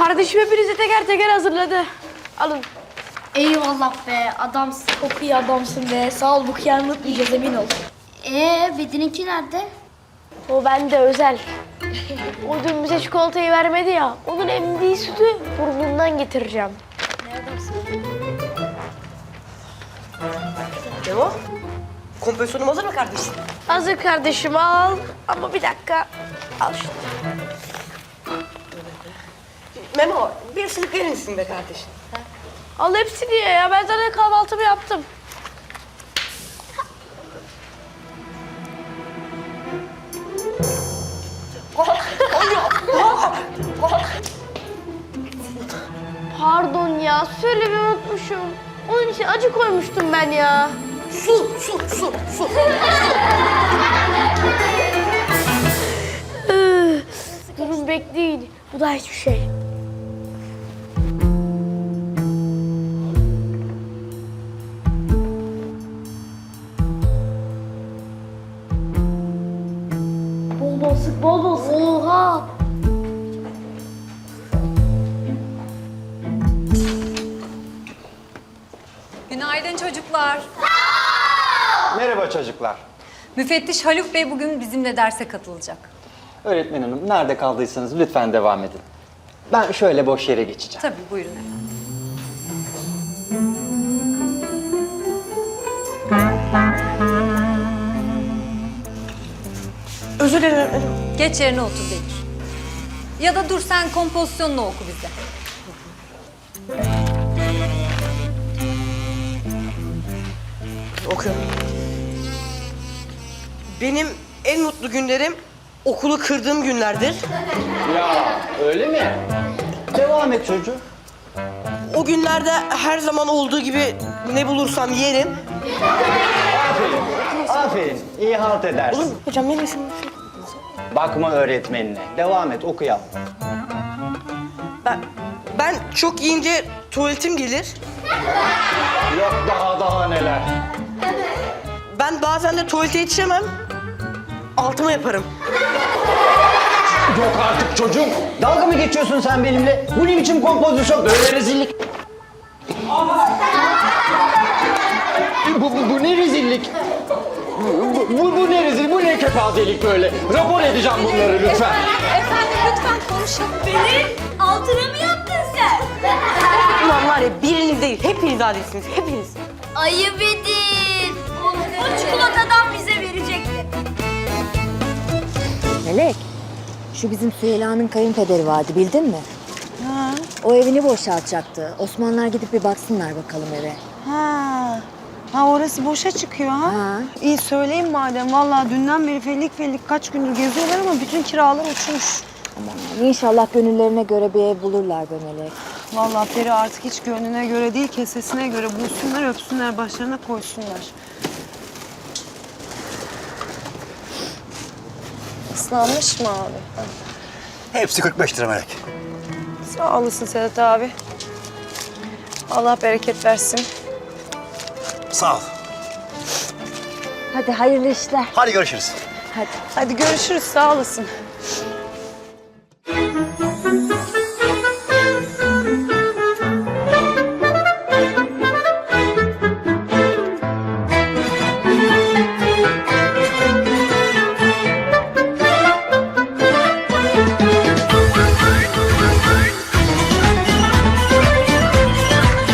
Kardeşim hepinizi teker teker hazırladı. Alın. Eyvallah be adamsın. Çok iyi adamsın be. Sağ ol bu kıyamı unutmayacağız emin ol. Ee Bedin'inki nerede? O bende özel. o dün bize çikolatayı vermedi ya. Onun emdiği sütü burnundan getireceğim. Memo, kompozisyonum hazır mı kardeşim? Hazır kardeşim al. Ama bir dakika. Al şunu. Memo, bir ısırık verir misin be kardeşim? Al hepsini ye ya. Ben zaten kahvaltımı yaptım. Pardon ya. Söylemeyi unutmuşum. Onun için acı koymuştum ben ya. Su, su, su, su. Durun bekleyin. Bu da hiçbir şey. Bol bol sık. Oha! Günaydın çocuklar. Merhaba çocuklar. Müfettiş Haluk Bey bugün bizimle derse katılacak. Öğretmen hanım nerede kaldıysanız lütfen devam edin. Ben şöyle boş yere geçeceğim. Tabii buyurun efendim. Özür dilerim. Geç yerine otur Bekir. Ya da dur sen kompozisyonunu oku bize. Okuyorum. Benim en mutlu günlerim okulu kırdığım günlerdir. Ya öyle mi? Devam et çocuğum. O günlerde her zaman olduğu gibi ne bulursam yerim. Aferin. iyi halt edersin. Oğlum hocam ne misin? Bakma öğretmenine. Devam et oku yavrum. Ben, ben çok yiyince tuvaletim gelir. Yok daha daha neler. Ben bazen de tuvalete yetişemem. Altıma yaparım. Yok artık çocuğum. Dalga mı geçiyorsun sen benimle? Bu ne biçim kompozisyon? Böyle rezillik. bu, bu, bu ne rezillik? Bu, bu, bu ne rezil, bu ne kepazelik böyle? Rapor edeceğim bunları lütfen. Efendim lütfen konuşalım. Altına mı yaptın sen? Ulan var ya biriniz değil, hepiniz adilsiniz, hepiniz. Ayıp edin. O çikolatadan bize verecekti. Melek, şu bizim Süheyla'nın kayınpederi vardı bildin mi? Ha. O evini boşaltacaktı. Osmanlılar gidip bir baksınlar bakalım eve. Ha. Ha orası boşa çıkıyor ha. Ha. İyi söyleyeyim madem. Vallahi dünden beri fellik fellik kaç gündür geziyorlar ama bütün kiralar uçmuş. Aman inşallah gönüllerine göre bir ev bulurlar be Melek. Vallahi Peri artık hiç gönlüne göre değil kesesine göre bulsunlar öpsünler başlarına koysunlar. Islanmış mı abi? Hepsi 45 lira melek. Sağ olasın Sedat abi. Allah bereket versin. Sağ ol. Hadi hayırlı işler. Hadi görüşürüz. Hadi. Hadi görüşürüz sağ olasın.